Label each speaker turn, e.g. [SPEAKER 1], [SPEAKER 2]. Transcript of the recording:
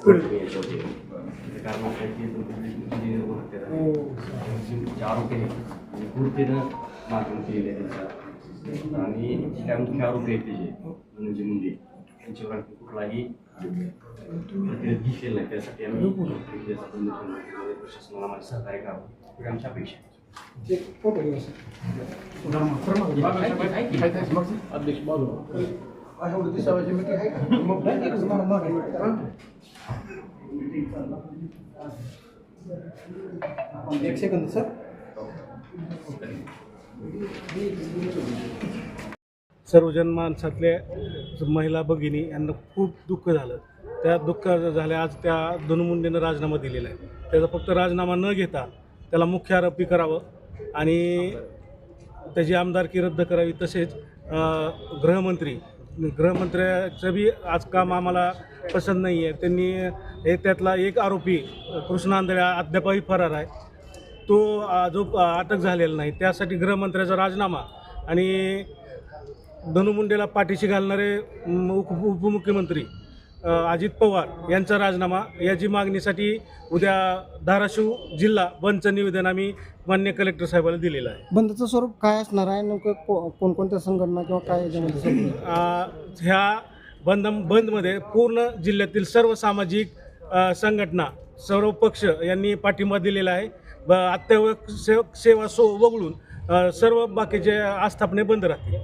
[SPEAKER 1] कारण असं आहे की तो इंजिनियर वगैरे त्यांचे जे आरोपी आहेत त्यांनी पूर्तीनं मागणी केलेली आहे त्यांचा आणि जे काय मुख्य आरोपी आहेत त्याचे धनंजय मुंडे त्यांच्यावर आणखी कुठलाही घेतलेला नाही. त्यासाठी आम्ही आहे. प्रशासनाला आम्हाला सहकार्य करावं आमची अपेक्षा आहे
[SPEAKER 2] एक सेकंद सर
[SPEAKER 3] सर्वजन माणसातल्या महिला भगिनी यांना खूप दुःख झालं. त्या दुःख झाल्या आज त्या धनुमुंडेनं राजीनामा दिलेला आहे. त्याचा फक्त राजीनामा न घेता त्याला मुख्य आरोपी करावं आणि त्याची आमदारकी रद्द करावी तसेच गृहमंत्री गृहमंत्र्याचं बी आज काम आम्हाला पसंत नाही आहे. त्यांनी हे त्यातला एक आरोपी कृष्ण आंधळे अद्यापही फरार आहे. तो जो अटक झालेला नाही. त्यासाठी गृहमंत्र्याचा राजीनामा आणि धनुमुंडेला पाठीशी घालणारे उप उपमुख्यमंत्री अजित पवार यांचा राजीनामा याची मागणीसाठी उद्या धाराशिव जिल्हा बंदचं निवेदन आम्ही मान्य कलेक्टर साहेबाला दिलेलं आहे.
[SPEAKER 2] बंदचं स्वरूप काय असणार आहे? नेमकं को- कोणकोणत्या संघटना किंवा काय याच्यामध्ये
[SPEAKER 3] ह्या बंद बंदमध्ये पूर्ण जिल्ह्यातील सर्व सामाजिक संघटना सर्व पक्ष यांनी पाठिंबा दिलेला आहे. ब अत्यावश्यक सेवा सो वगळून सर्व बाकीचे आस्थापने बंद राहतील.